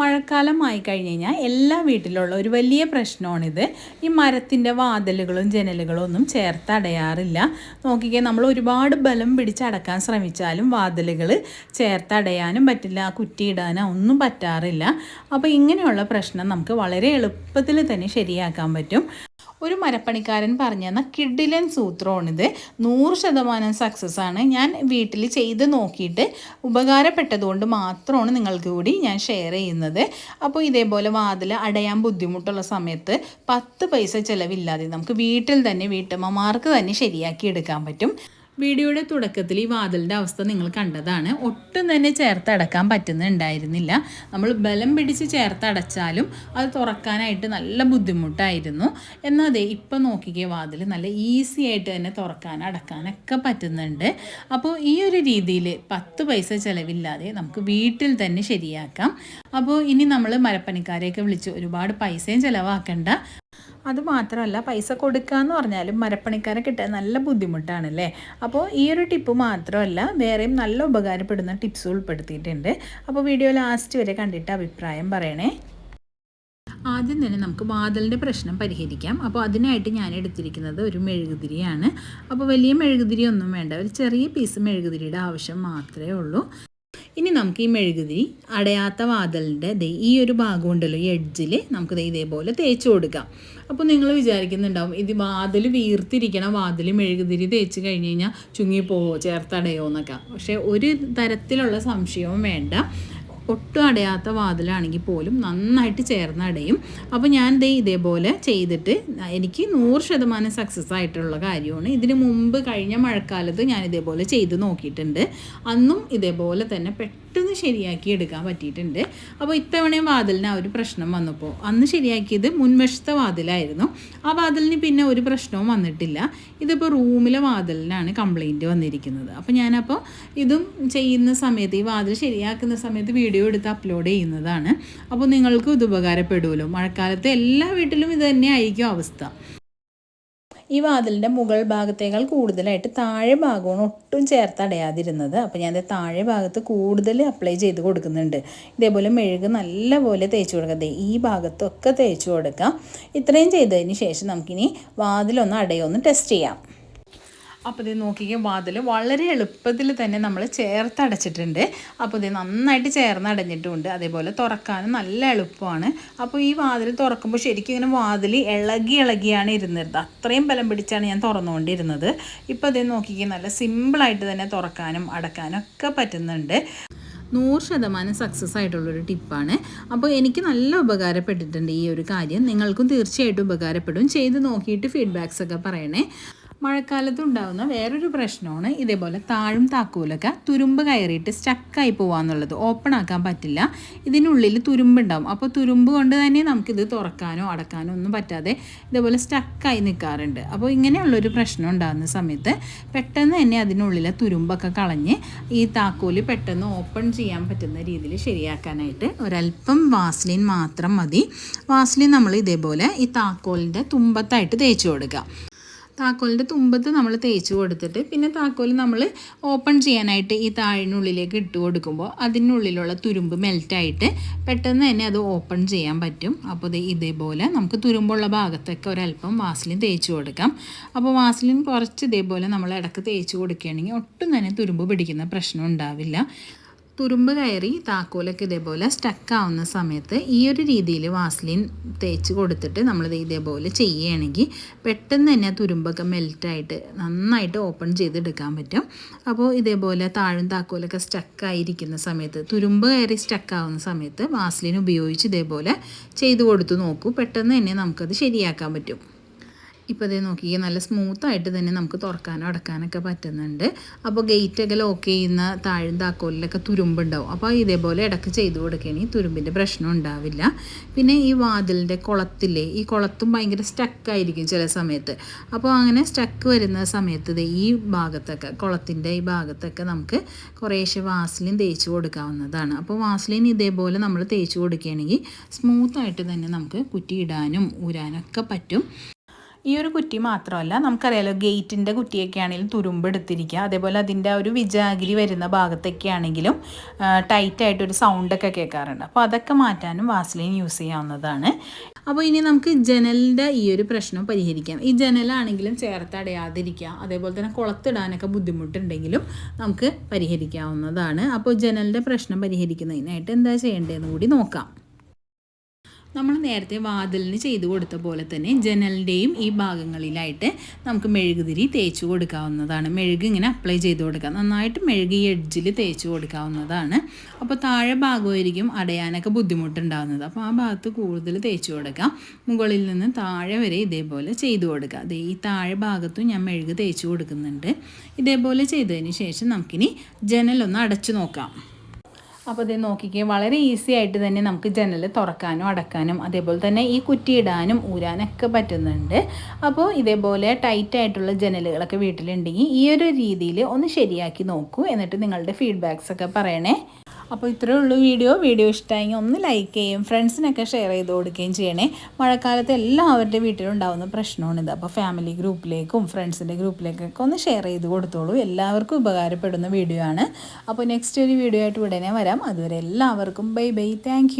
മഴക്കാലം ആയി കഴിഞ്ഞ് കഴിഞ്ഞാൽ എല്ലാ വീട്ടിലുള്ള ഒരു വലിയ പ്രശ്നമാണിത്. ഈ മരത്തിന്റെ വാതിലുകളും ജനലുകളും ഒന്നും ചേർത്ത് അടയാറില്ല. നോക്കിക്കേ നമ്മൾ ഒരുപാട് ബലം പിടിച്ചടക്കാൻ ശ്രമിച്ചാലും വാതിലുകൾ ചേർത്ത് അടയാനും പറ്റില്ല കുറ്റിയിടാനോ ഒന്നും പറ്റാറില്ല. അപ്പോൾ ഇങ്ങനെയുള്ള പ്രശ്നം നമുക്ക് വളരെ എളുപ്പത്തിൽ തന്നെ ശരിയാക്കാൻ പറ്റും. ഒരു മരപ്പണിക്കാരൻ പറഞ്ഞു തന്ന കിഡിലൻ സൂത്രമാണിത്. നൂറ് ശതമാനം സക്സസ് ആണ്. ഞാൻ വീട്ടിൽ ചെയ്ത് നോക്കിയിട്ട് ഉപകാരപ്പെട്ടതുകൊണ്ട് മാത്രമാണ് നിങ്ങൾക്ക് കൂടി ഞാൻ ഷെയർ ചെയ്യുന്നത്. അപ്പോൾ ഇതേപോലെ വാതിൽ അടയാൻ ബുദ്ധിമുട്ടുള്ള സമയത്ത് പത്ത് പൈസ ചിലവില്ലാതെ നമുക്ക് വീട്ടിൽ തന്നെ വീട്ടമ്മമാർക്ക് തന്നെ ശരിയാക്കി എടുക്കാൻ പറ്റും. വീഡിയോയുടെ തുടക്കത്തിൽ ഈ വാതിലിന്റെ അവസ്ഥ നിങ്ങൾ കണ്ടതാണ്. ഒട്ടും തന്നെ ചേർത്തടക്കാൻ പറ്റുന്നുണ്ടായിരുന്നില്ല. നമ്മൾ ബലം പിടിച്ച് ചേർത്തടച്ചാലും അത് തുറക്കാനായിട്ട് നല്ല ബുദ്ധിമുട്ടായിരുന്നു. എന്നാൽ അതെ ഇപ്പം നോക്കിക്കേ വാതിൽ നല്ല ഈസി ആയിട്ട് തന്നെ തുറക്കാൻ അടക്കാനൊക്കെ പറ്റുന്നുണ്ട്. അപ്പോൾ ഈ ഒരു രീതിയിൽ പത്ത് പൈസ ചിലവില്ലാതെ നമുക്ക് വീട്ടിൽ തന്നെ ശരിയാക്കാം. അപ്പോൾ ഇനി നമ്മൾ മരപ്പണിക്കാരെയൊക്കെ വിളിച്ച് ഒരുപാട് പൈസയും ചിലവാക്കണ്ട. അത് മാത്രമല്ല പൈസ കൊടുക്കുക എന്ന് പറഞ്ഞാലും മരപ്പണിക്കാരെ കിട്ടാൻ നല്ല ബുദ്ധിമുട്ടാണല്ലേ? അപ്പോൾ ഈ ഒരു ടിപ്പ് മാത്രമല്ല വേറെയും നല്ല ഉപകാരപ്പെടുന്ന ടിപ്സ് ഉൾപ്പെടുത്തിയിട്ടുണ്ട്. അപ്പോൾ വീഡിയോ ലാസ്റ്റ് വരെ കണ്ടിട്ട് അഭിപ്രായം പറയണേ. ആദ്യം തന്നെ നമുക്ക് വാതിലിന്റെ പ്രശ്നം പരിഹരിക്കാം. അപ്പോൾ അതിനായിട്ട് ഞാൻ എടുത്തിരിക്കുന്നത് ഒരു മെഴുകുതിരിയാണ്. അപ്പോൾ വലിയ മെഴുകുതിരി ഒന്നും വേണ്ട ഒരു ചെറിയ പീസ് മെഴുകുതിരിയുടെ ആവശ്യം മാത്രമേ ഉള്ളൂ. ഇനി നമുക്ക് ഈ മെഴുകുതിരി അടയാത്ത വാതിലിന്റെ ദേ ഈ ഒരു ഭാഗം ഉണ്ടല്ലോ ഈ എഡ്ജിൽ നമുക്ക് ഇതേപോലെ തേച്ച് കൊടുക്കാം. അപ്പോൾ നിങ്ങൾ വിചാരിക്കുന്നുണ്ടാവും ഇത് വാതിൽ വീർത്തിരിക്കണ വാതിൽ മെഴുകുതിരി തേച്ച് കഴിഞ്ഞ് കഴിഞ്ഞാൽ ചുങ്ങിപ്പോവോ ചേർത്തടയോ എന്നൊക്കെ. പക്ഷേ ഒരു തരത്തിലുള്ള സംശയവും വേണ്ട. ഒട്ടും അടയാത്ത വാതിലാണെങ്കിൽ പോലും നന്നായിട്ട് ചേർന്ന് അടയും. അപ്പോൾ ഞാൻ ദേ ഇതേപോലെ ചെയ്തിട്ട് എനിക്ക് നൂറ് ശതമാനം സക്സസ് ആയിട്ടുള്ള കാര്യമാണ്. ഇതിന് മുമ്പ് കഴിഞ്ഞ മഴക്കാലത്ത് ഞാൻ ഇതേപോലെ ചെയ്ത് നോക്കിയിട്ടുണ്ട്. അന്നും ഇതേപോലെ തന്നെ പെട്ടെന്ന് ശരിയാക്കി എടുക്കാൻ പറ്റിയിട്ടുണ്ട്. അപ്പോൾ ഇത്തവണയും വാതിലിന് ആ ഒരു പ്രശ്നം വന്നപ്പോൾ അന്ന് ശരിയാക്കിയത് മുൻവശത്തെ വാതിലായിരുന്നു. ആ വാതിലിന് പിന്നെ ഒരു പ്രശ്നവും വന്നിട്ടില്ല. ഇതിപ്പോൾ റൂമിലെ വാതിലിനാണ് കംപ്ലൈന്റ് വന്നിരിക്കുന്നത്. അപ്പോൾ ഞാനപ്പോൾ ഇതും ചെയ്യുന്ന സമയത്ത് ഈ വാതിൽ ശരിയാക്കുന്ന സമയത്ത് വീഡിയോ എടുത്ത് അപ്ലോഡ് ചെയ്യുന്നതാണ്. അപ്പോൾ നിങ്ങൾക്കും ഇത് ഉപകാരപ്പെടുമല്ലോ മഴക്കാലത്ത് എല്ലാ വീട്ടിലും ഇത് തന്നെ ആയിരിക്കും അവസ്ഥ. ഈ വാതിലിന്റെ മുകൾ ഭാഗത്തേക്കാൾ കൂടുതലായിട്ട് താഴെ ഭാഗമാണ് ഒട്ടും ചേർത്ത് അടയാതിരുന്നത്. അപ്പോൾ ഞാൻ താഴെ ഭാഗത്ത് കൂടുതൽ അപ്ലൈ ചെയ്ത് കൊടുക്കുന്നുണ്ട്. ഇതേപോലെ മെഴുക് നല്ലപോലെ തേച്ച് കൊടുക്കാം. ദേ ഈ ഭാഗത്തൊക്കെ തേച്ച് കൊടുക്കാം. ഇത്രയും ചെയ്തതിന് ശേഷം നമുക്കിനി വാതിലൊന്ന് അടയൊന്ന് ടെസ്റ്റ് ചെയ്യാം. അപ്പോൾ ഇത് നോക്കിക്കുക വാതിൽ വളരെ എളുപ്പത്തിൽ തന്നെ നമ്മൾ ചേർത്തടച്ചിട്ടുണ്ട് അപ്പോൾ ഇത് നന്നായിട്ട് ചേർന്നടഞ്ഞിട്ടുമുണ്ട് അതേപോലെ തുറക്കാനും നല്ല എളുപ്പമാണ്. അപ്പോൾ ഈ വാതിൽ തുറക്കുമ്പോൾ ശരിക്കും ഇങ്ങനെ വാതിൽ ഇളകി ഇളകിയാണ് ഇരുന്നിരുന്നത് അത്രയും ബലം പിടിച്ചാണ് ഞാൻ തുറന്നുകൊണ്ടിരുന്നത്. ഇപ്പോൾ ഇത് നോക്കിക്കുക നല്ല സിമ്പിളായിട്ട് തന്നെ തുറക്കാനും അടക്കാനും ഒക്കെ പറ്റുന്നുണ്ട്. നൂറ് ശതമാനം സക്സസ് ആയിട്ടുള്ളൊരു ടിപ്പാണ്. അപ്പോൾ എനിക്ക് നല്ല ഉപകാരപ്പെട്ടിട്ടുണ്ട് ഈ ഒരു കാര്യം. നിങ്ങൾക്കും തീർച്ചയായിട്ടും ഉപകാരപ്പെടും. ചെയ്ത് നോക്കിയിട്ട് ഫീഡ്ബാക്സ് ഒക്കെ പറയണേ. മഴക്കാലത്ത് ഉണ്ടാകുന്ന വേറൊരു പ്രശ്നമാണ് ഇതേപോലെ താഴും താക്കോലൊക്കെ തുരുമ്പ് കയറിയിട്ട് സ്റ്റക്കായി പോകാന്നുള്ളത് ഓപ്പൺ ആക്കാൻ പറ്റില്ല. ഇതിനുള്ളിൽ തുരുമ്പുണ്ടാവും. അപ്പോൾ തുരുമ്പ് കൊണ്ട് തന്നെ നമുക്കിത് തുറക്കാനോ അടക്കാനോ ഒന്നും പറ്റാതെ ഇതേപോലെ സ്റ്റക്കായി നിൽക്കാറുണ്ട് അപ്പോൾ ഇങ്ങനെയുള്ളൊരു പ്രശ്നം ഉണ്ടാകുന്ന സമയത്ത് പെട്ടെന്ന് തന്നെ അതിനുള്ളിലെ തുരുമ്പൊക്കെ കളഞ്ഞ് ഈ താക്കോൽ പെട്ടെന്ന് ഓപ്പൺ ചെയ്യാൻ പറ്റുന്ന രീതിയിൽ ശരിയാക്കാനായിട്ട് ഒരല്പം വാസ്ലിൻ മാത്രം മതി. വാസ്ലിൻ നമ്മൾ ഇതേപോലെ ഈ താക്കോലിന്റെ തുമ്പത്തായിട്ട് തേച്ച് കൊടുക്കുക. താക്കോലിന്റെ തുമ്പത്ത് നമ്മൾ തേച്ച് കൊടുത്തിട്ട് പിന്നെ താക്കോൽ നമ്മൾ ഓപ്പൺ ചെയ്യാനായിട്ട് ഈ താഴിനുള്ളിലേക്ക് ഇട്ട് കൊടുക്കുമ്പോൾ അതിനുള്ളിലുള്ള തുരുമ്പ് മെൽറ്റായിട്ട് പെട്ടെന്ന് തന്നെ അത് ഓപ്പൺ ചെയ്യാൻ പറ്റും. അപ്പോൾ ഇതേപോലെ നമുക്ക് തുരുമ്പുള്ള ഭാഗത്തൊക്കെ ഒരല്പം വാസ്ലിൻ തേച്ച് കൊടുക്കാം. അപ്പോൾ വാസ്ലിൻ കുറച്ച് ഇതേപോലെ നമ്മൾ ഇടയ്ക്ക് തേച്ച് കൊടുക്കുകയാണെങ്കിൽ ഒട്ടും തന്നെ തുരുമ്പ് പിടിക്കുന്ന പ്രശ്നം ഉണ്ടാവില്ല. തുരുമ്പ് കയറി താക്കോലൊക്കെ ഇതേപോലെ സ്റ്റക്കാവുന്ന സമയത്ത് ഈ ഒരു രീതിയിൽ വാസ്ലിൻ തേച്ച് കൊടുത്തിട്ട് നമ്മൾ ഇതേപോലെ ചെയ്യുകയാണെങ്കിൽ പെട്ടെന്ന് തന്നെ തുരുമ്പൊക്കെ മെൽറ്റായിട്ട് നന്നായിട്ട് ഓപ്പൺ ചെയ്തെടുക്കാൻ പറ്റും. അപ്പോൾ ഇതേപോലെ താഴും താക്കോലൊക്കെ സ്റ്റക്കായിരിക്കുന്ന സമയത്ത് തുരുമ്പ് കയറി സ്റ്റക്കാവുന്ന സമയത്ത് വാസ്ലിൻ ഉപയോഗിച്ച് ഇതേപോലെ ചെയ്ത് കൊടുത്തു നോക്കൂ. പെട്ടെന്ന് തന്നെ നമുക്കത് ശരിയാക്കാൻ പറ്റും. ഇപ്പോൾ ഇതേ നോക്കിയേ നല്ല സ്മൂത്തായിട്ട് തന്നെ നമുക്ക് തുറക്കാനും അടക്കാനൊക്കെ പറ്റുന്നുണ്ട്. അപ്പോൾ ഗേറ്റൊക്കെ ലോക്ക് ചെയ്യുന്ന താഴും താക്കോലിലൊക്കെ തുരുമ്പുണ്ടാവും. അപ്പോൾ ഇതേപോലെ ഇടയ്ക്ക് ചെയ്ത് കൊടുക്കുകയാണെങ്കിൽ തുരുമ്പിന്റെ പ്രശ്നം ഉണ്ടാവില്ല. പിന്നെ ഈ വാതിലിന്റെ കുളത്തില്ലേ ഈ കുളത്തും ഭയങ്കര സ്റ്റക്കായിരിക്കും ചില സമയത്ത്. അപ്പോൾ അങ്ങനെ സ്റ്റക്ക് വരുന്ന സമയത്ത് ഈ ഭാഗത്തൊക്കെ കുളത്തിന്റെ ഈ ഭാഗത്തൊക്കെ നമുക്ക് കുറേശ്ശെ വാസ്ലിൻ തേച്ച് കൊടുക്കാവുന്നതാണ്. അപ്പോൾ വാസ്ലിൻ ഇതേപോലെ നമ്മൾ തേച്ച് കൊടുക്കുകയാണെങ്കിൽ സ്മൂത്തായിട്ട് തന്നെ നമുക്ക് കുറ്റിയിടാനും ഊരാനൊക്കെ പറ്റും. ഈ ഒരു കുറ്റി മാത്രമല്ല നമുക്കറിയാലോ ഗേറ്റിന്റെ കുറ്റിയൊക്കെ ആണെങ്കിലും തുരുമ്പ് എടുത്തിരിക്കുക. അതേപോലെ അതിന്റെ ഒരു വിജാഗിരി വരുന്ന ഭാഗത്തൊക്കെ ആണെങ്കിലും ടൈറ്റായിട്ടൊരു സൗണ്ടൊക്കെ കേൾക്കാറുണ്ട്. അപ്പോൾ അതൊക്കെ മാറ്റാനും വാസ്ലിൻ യൂസ് ചെയ്യാവുന്നതാണ്. അപ്പോൾ ഇനി നമുക്ക് ജനലിന്റെ ഈ ഒരു പ്രശ്നം പരിഹരിക്കാം. ഈ ജനലാണെങ്കിലും ചേർത്ത് അടയാതിരിക്കുക അതേപോലെ തന്നെ കുളത്തിടാനൊക്കെ ബുദ്ധിമുട്ടുണ്ടെങ്കിലും നമുക്ക് പരിഹരിക്കാവുന്നതാണ്. അപ്പോൾ ജനലിന്റെ പ്രശ്നം പരിഹരിക്കുന്നതിനായിട്ട് എന്താ ചെയ്യേണ്ടതെന്ന് കൂടി നോക്കാം. നമ്മൾ നേരത്തെ വാതിലിന് ചെയ്തു കൊടുത്ത പോലെ തന്നെ ജനലിന്റെയും ഈ ഭാഗങ്ങളിലായിട്ട് നമുക്ക് മെഴുകുതിരി തേച്ച് കൊടുക്കാവുന്നതാണ്. മെഴുകി ഇങ്ങനെ അപ്ലൈ ചെയ്ത് കൊടുക്കാം. നന്നായിട്ട് മെഴുകി എഡ്ജിൽ തേച്ച് കൊടുക്കാവുന്നതാണ്. അപ്പോൾ താഴെ ഭാഗമായിരിക്കും അടയാനൊക്കെ ബുദ്ധിമുട്ടുണ്ടാകുന്നത് അപ്പോൾ ആ ഭാഗത്ത് കൂടുതൽ തേച്ച് കൊടുക്കാം. മുകളിൽ നിന്ന് താഴെ വരെ ഇതേപോലെ ചെയ്തു കൊടുക്കുക അതേ ഈ താഴെ ഭാഗത്തും ഞാൻ മെഴുക് തേച്ച് കൊടുക്കുന്നുണ്ട്. ഇതേപോലെ ചെയ്തതിന് ശേഷം നമുക്കിനി ജനലൊന്ന് അടച്ചു നോക്കാം. അപ്പോൾ ഇത് നോക്കിക്കേ വളരെ ഈസി ആയിട്ട് തന്നെ നമുക്ക് ജനൽ തുറക്കാനും അടക്കാനും അതേപോലെ തന്നെ ഈ കുറ്റി ഇടാനും ഊരാനൊക്കെ പറ്റുന്നുണ്ട്. അപ്പോൾ ഇതേപോലെ ടൈറ്റ് ആയിട്ടുള്ള ജനലുകളൊക്കെ വീട്ടിലുണ്ടെങ്കിൽ ഈ ഒരു രീതിയിൽ ഒന്ന് ശരിയാക്കി നോക്കൂ എന്നിട്ട് നിങ്ങളുടെ ഫീഡ്ബാക്സ് ഒക്കെ പറയണേ. അപ്പോൾ ഇത്രയേ ഉള്ളൂ വീഡിയോ. വീഡിയോ ഇഷ്ടമായെങ്കിൽ ഒന്ന് ലൈക്ക് ചെയ്യും ഫ്രണ്ട്സിനൊക്കെ ഷെയർ ചെയ്ത് കൊടുക്കുകയും ചെയ്യണേ. മഴക്കാലത്ത് എല്ലാവരുടെ വീട്ടിലുണ്ടാവുന്ന പ്രശ്നമാണിത് അപ്പോൾ ഫാമിലി ഗ്രൂപ്പിലേക്കും ഫ്രണ്ട്സിന്റെ ഗ്രൂപ്പിലേക്കൊക്കെ ഒന്ന് ഷെയർ ചെയ്ത് കൊടുത്തോളൂ. എല്ലാവർക്കും ഉപകാരപ്പെടുന്ന വീഡിയോ ആണ്. അപ്പോൾ നെക്സ്റ്റ് ഒരു വീഡിയോ ആയിട്ട് ഉടനെ വരാം. അതുവരെ എല്ലാവർക്കും ബൈ ബൈ താങ്ക്